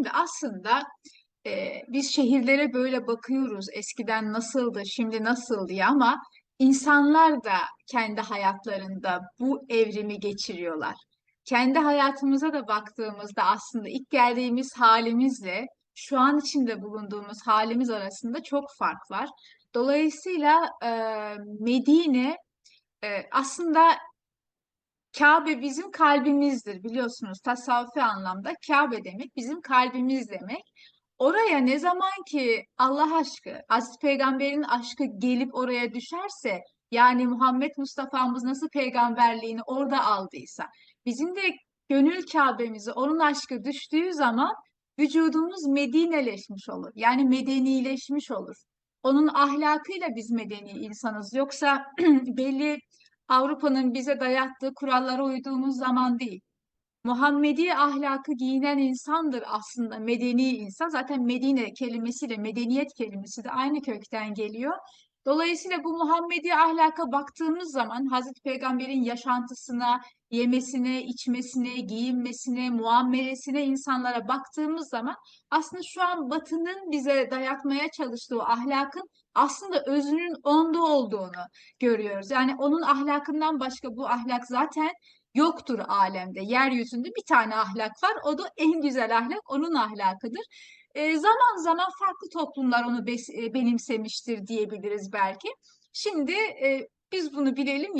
Şimdi aslında e, biz şehirlere böyle bakıyoruz. Eskiden nasıldı, şimdi nasıl diye ama insanlar da kendi hayatlarında bu evrimi geçiriyorlar. Kendi hayatımıza da baktığımızda aslında ilk geldiğimiz halimizle şu an içinde bulunduğumuz halimiz arasında çok fark var. Dolayısıyla e, Medine e, aslında Kabe bizim kalbimizdir biliyorsunuz tasavvufi anlamda Kabe demek bizim kalbimiz demek. Oraya ne zaman ki Allah aşkı, Hazreti Peygamber'in aşkı gelip oraya düşerse, yani Muhammed Mustafa'mız nasıl peygamberliğini orada aldıysa, bizim de gönül Kabe'mize onun aşkı düştüğü zaman vücudumuz Medineleşmiş olur. Yani medenileşmiş olur. Onun ahlakıyla biz medeni insanız. Yoksa belli Avrupa'nın bize dayattığı kurallara uyduğumuz zaman değil. Muhammedi ahlakı giyinen insandır aslında medeni insan. Zaten Medine kelimesiyle medeniyet kelimesi de aynı kökten geliyor. Dolayısıyla bu Muhammedi ahlaka baktığımız zaman Hazreti Peygamber'in yaşantısına, yemesine, içmesine, giyinmesine, muamelesine insanlara baktığımız zaman aslında şu an Batı'nın bize dayatmaya çalıştığı ahlakın aslında özünün onda olduğunu görüyoruz. Yani onun ahlakından başka bu ahlak zaten yoktur alemde. Yeryüzünde bir tane ahlak var. O da en güzel ahlak onun ahlakıdır. E, zaman zaman farklı toplumlar onu bes- e, benimsemiştir diyebiliriz belki. Şimdi e, biz bunu bilelim